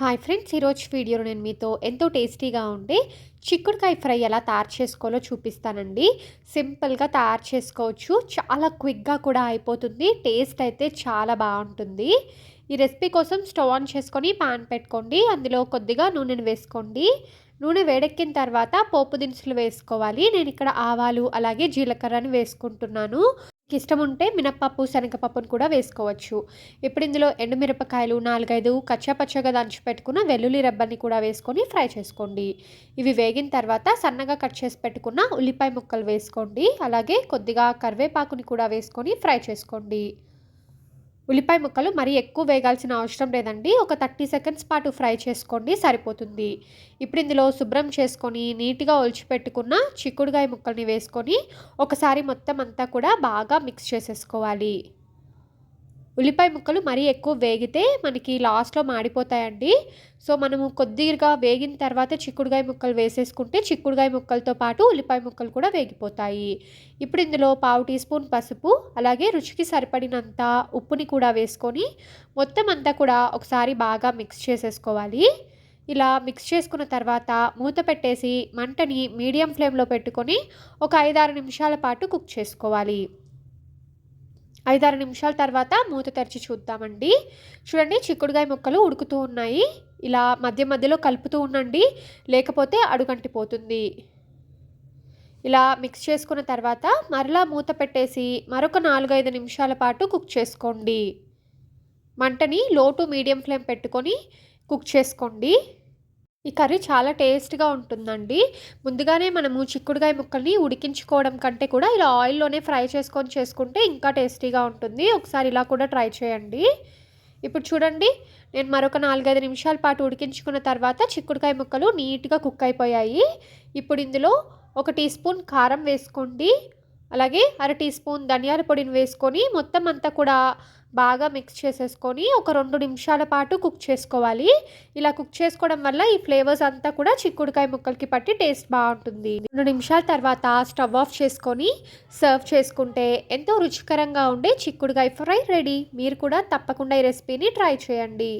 Hi friends ఈరోజు వీడియోలో నేను మీతో ఎంతో టేస్టీగా ఉండే చిక్కుడుకాయ ఫ్రై ఎలా తయారు చేసుకోవాలో చూపిస్తానండి. సింపుల్గా తయారు చేసుకోవచ్చు. చాలా క్విక్గా కూడా అయిపోతుంది. టేస్ట్ అయితే చాలా బాగుంటుంది. ఈ రెసిపీ కోసం స్టవ్ ఆన్ చేసుకొని పాన్ పెట్టుకోండి. అందులో కొద్దిగా నూనెను వేసుకోండి. నూనె వేడెక్కిన తర్వాత పోపు దినుసులు వేసుకోవాలి. నేను ఇక్కడ ఆవాలు అలాగే జీలకర్రని వేసుకుంటున్నాను. ఇష్టం ఉంటే మినప్పప్పు శనగపప్పును కూడా వేసుకోవచ్చు. ఇప్పుడు ఇందులో ఎండుమిరపకాయలు నాలుగైదు కచ్చాపచ్చగా దంచి పెట్టుకున్న వెల్లుల్లి రబ్బని కూడా వేసుకొని ఫ్రై చేసుకోండి. ఇవి వేగిన తర్వాత సన్నగా కట్ చేసి పెట్టుకున్న ఉల్లిపాయ ముక్కలు వేసుకోండి. అలాగే కొద్దిగా కరివేపాకుని కూడా వేసుకొని ఫ్రై చేసుకోండి. ఉల్లిపాయ ముక్కలు మరీ ఎక్కువ వేగాల్సిన అవసరం లేదండి. ఒక థర్టీ సెకండ్స్ పాటు ఫ్రై చేసుకోండి సరిపోతుంది. ఇప్పుడు ఇందులో శుభ్రం చేసుకొని నీట్గా ఒలిచిపెట్టుకున్న చిక్కుడుగాయ ముక్కల్ని వేసుకొని ఒకసారి మొత్తం అంతా కూడా బాగా మిక్స్ చేసేసుకోవాలి. ఉల్లిపాయ ముక్కలు మరీ ఎక్కువ వేగితే మనకి లాస్ట్లో మాడిపోతాయండి. సో మనము కొద్దిగా వేగిన తర్వాత చిక్కుడుగాయ ముక్కలు వేసేసుకుంటే చిక్కుడుగాయ ముక్కలతో పాటు ఉల్లిపాయ ముక్కలు కూడా వేగిపోతాయి. ఇప్పుడు ఇందులో పావు టీ స్పూన్ పసుపు అలాగే రుచికి సరిపడినంత ఉప్పుని కూడా వేసుకొని మొత్తం అంతా కూడా ఒకసారి బాగా మిక్స్ చేసేసుకోవాలి. ఇలా మిక్స్ చేసుకున్న తర్వాత మూత పెట్టేసి మంటని మీడియం ఫ్లేమ్లో పెట్టుకొని ఒక ఐదారు నిమిషాల పాటు కుక్ చేసుకోవాలి. ఐదారు నిమిషాల తర్వాత మూత తెరిచి చూద్దామండి. చూడండి చిక్కుడుగాయ ముక్కలు ఉడుకుతూ ఉన్నాయి. ఇలా మధ్య మధ్యలో కలుపుతూ ఉండండి. లేకపోతే అడుగంటిపోతుంది. ఇలా మిక్స్ చేసుకున్న తర్వాత మరలా మూత పెట్టేసి మరొక నాలుగైదు నిమిషాల పాటు కుక్ చేసుకోండి. మంటని లో టు మీడియం ఫ్లేమ్ పెట్టుకొని కుక్ చేసుకోండి. ఈ కర్రీ చాలా టేస్ట్గా ఉంటుందండి. ముందుగానే మనము చిక్కుడుగాయ ముక్కల్ని ఉడికించుకోవడం కంటే కూడా ఇలా ఆయిల్లోనే ఫ్రై చేసుకొని చేసుకుంటే ఇంకా టేస్టీగా ఉంటుంది. ఒకసారి ఇలా కూడా ట్రై చేయండి. ఇప్పుడు చూడండి నేను మరొక నాలుగైదు నిమిషాల పాటు ఉడికించుకున్న తర్వాత చిక్కుడుకాయ ముక్కలు నీట్గా కుక్ అయిపోయాయి. ఇప్పుడు ఇందులో ఒక టీ స్పూన్ కారం వేసుకోండి. అలాగే అర టీ స్పూన్ ధనియాల పొడిని వేసుకొని మొత్తం అంతా కూడా బాగా మిక్స్ చేసేసుకొని ఒక రెండు నిమిషాల పాటు కుక్ చేసుకోవాలి. ఇలా కుక్ చేసుకోవడం వల్ల ఈ ఫ్లేవర్స్ అంతా కూడా చిక్కుడుకాయ ముక్కలకి పట్టి టేస్ట్ బాగుంటుంది. రెండు నిమిషాల తర్వాత స్టవ్ ఆఫ్ చేసుకొని సర్వ్ చేసుకుంటే ఎంతో రుచికరంగా ఉండే చిక్కుడుకాయ ఫ్రై రెడీ. మీరు కూడా తప్పకుండా ఈ రెసిపీని ట్రై చేయండి.